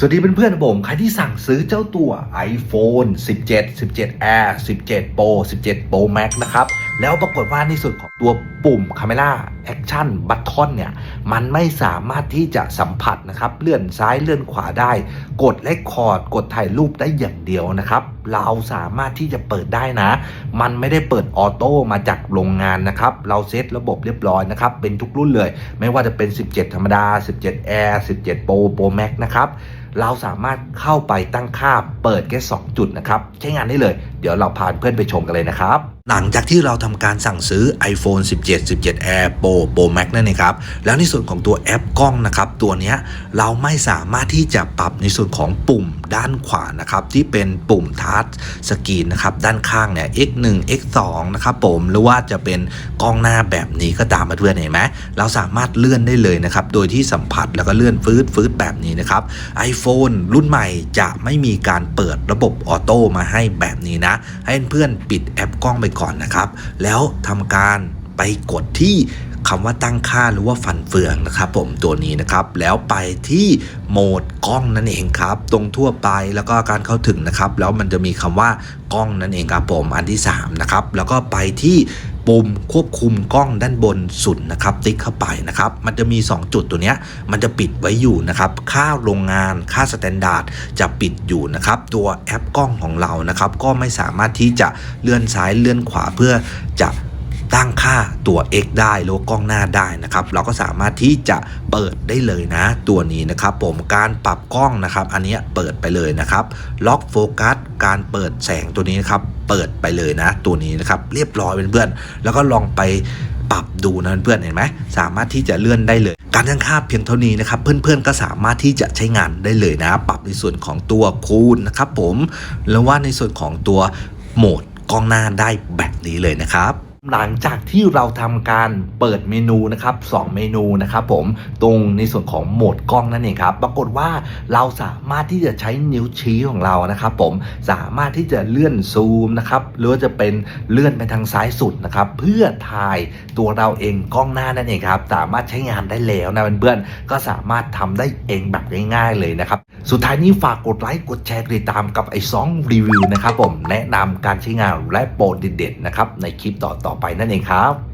สวัสดีเพื่อนๆผมใครที่สั่งซื้อเจ้าตัว iPhone 17 17 Air 17 Pro 17 Pro Max นะครับ แล้วปรากฏว่าในส่วนของตัวปุ่ม Camera Action Button เนี่ย มันไม่สามารถที่จะสัมผัสนะครับ เลื่อนซ้ายเลื่อนขวาได้ กดเลคคอร์ด กดถ่ายรูปได้อย่างเดียวนะครับ เราสามารถที่จะเปิดได้นะ มันไม่ได้เปิดออโต้มาจากโรงงานนะครับ เราเซตระบบเรียบร้อยนะครับ เป็นทุกรุ่นเลย ไม่ว่าจะเป็น 17 ธรรมดา 17 Air 17 Pro Pro Max นะครับเราสามารถเข้าไปตั้งค่าเปิดแค่ 2 จุดนะครับ ใช้งานได้เลย เดี๋ยวเราพาเพื่อนไปชมกันเลยนะครับ หลังจากที่เราทำการสั่งซื้อ iPhone 17 17 Air Pro Pro Max นั่นเองครับ แล้วในส่วนของตัวแอปกล้องนะครับ ตัวนี้เราไม่สามารถที่จะปรับในส่วนของปุ่ม ด้านขวานะครับที่เป็นปุ่มทัชสกรีนนะครับด้านข้างเนี่ย x1 x2 นะครับผมหรือว่าจะเป็นกล้องหน้าแบบนี้ก็ตามมาเพื่อนเห็นไหมเราสามารถเลื่อนได้เลยนะครับโดยที่สัมผัสแล้วก็เลื่อนฟืดฟืดแบบนี้นะครับ iPhone รุ่นใหม่จะไม่มีการเปิดระบบออโต้มาให้แบบนี้นะ ให้เพื่อนปิดแอปกล้องไปก่อนนะครับ แล้วทำการไปกดที่ คำว่าตั้งค่าหรือว่าฟันเฟืองนะครับผมตัวนี้นะครับแล้วไปที่โหมดกล้องนั่นเองครับ ตรงทั่วไปแล้วก็การเข้าถึงนะครับแล้วมันจะมีคำว่ากล้องนั่นเองครับผมอันที่3นะครับแล้วก็ไปที่ปุ่มควบคุมกล้องด้านบนสุดนะครับ ติ๊กเข้าไปนะครับ มันจะมี 2 จุดตัวเนี้ยมันจะปิดไว้อยู่นะครับ ค่าโรงงานค่าสแตนดาร์ดจะปิดอยู่นะครับ ตัวแอปกล้องของเรานะครับ ก็ไม่สามารถที่จะเลื่อนซ้ายเลื่อนขวาเพื่อจะ ตั้งค่าตัว X ได้หรือวกล้องหน้าได้นะครับ เราก็สามารถที่จะเปิดได้เลยนะ ตัวนี้นะครับ ผมการปรับกล้องนะครับ อันนี้เปิดไปเลยนะครับ ล็อกโฟกัสการเปิดแสงตัวนี้นะครับ เปิดไปเลยนะ ตัวนี้นะครับ เรียบร้อยเพื่อนๆแล้วก็ลองไปปรับดูนะเพื่อนๆเห็นไหมสามารถที่จะเลื่อนได้เลย การตั้งค่าเพียงเท่านี้นะครับ เพื่อนๆก็สามารถที่จะใช้งานได้เลยนะ ปรับในส่วนของตัวคูณนะครับ ผมแล้วว่าในส่วนของตัวโหมดกล้องหน้าได้แบบนี้เลยนะครับ หลังจากที่เราทำการเปิดเมนูนะครับ2เมนูนะครับผมตรงในส่วนของโหมดกล้องนั่นเองครับ ปรากฏว่าเราสามารถที่จะใช้นิ้วชี้ของเรานะครับ ผมสามารถที่จะเลื่อนซูมนะครับหรือว่าจะเป็นเลื่อนไปทางซ้ายสุดนะครับเพื่อถ่ายตัวเราเองกล้องหน้านั่นเองครับสามารถใช้งานได้แล้วนะเพื่อนๆก็สามารถทำได้เองแบบง่ายๆเลยนะครับสุดท้ายนี้ฝากกดไลค์กดแชร์กดติดตามกับไอ้ซองรีวิวนะครับผมแนะนำการใช้งานและโปรเด็ดๆนะครับในคลิปต่อๆไปนั่นเองครับ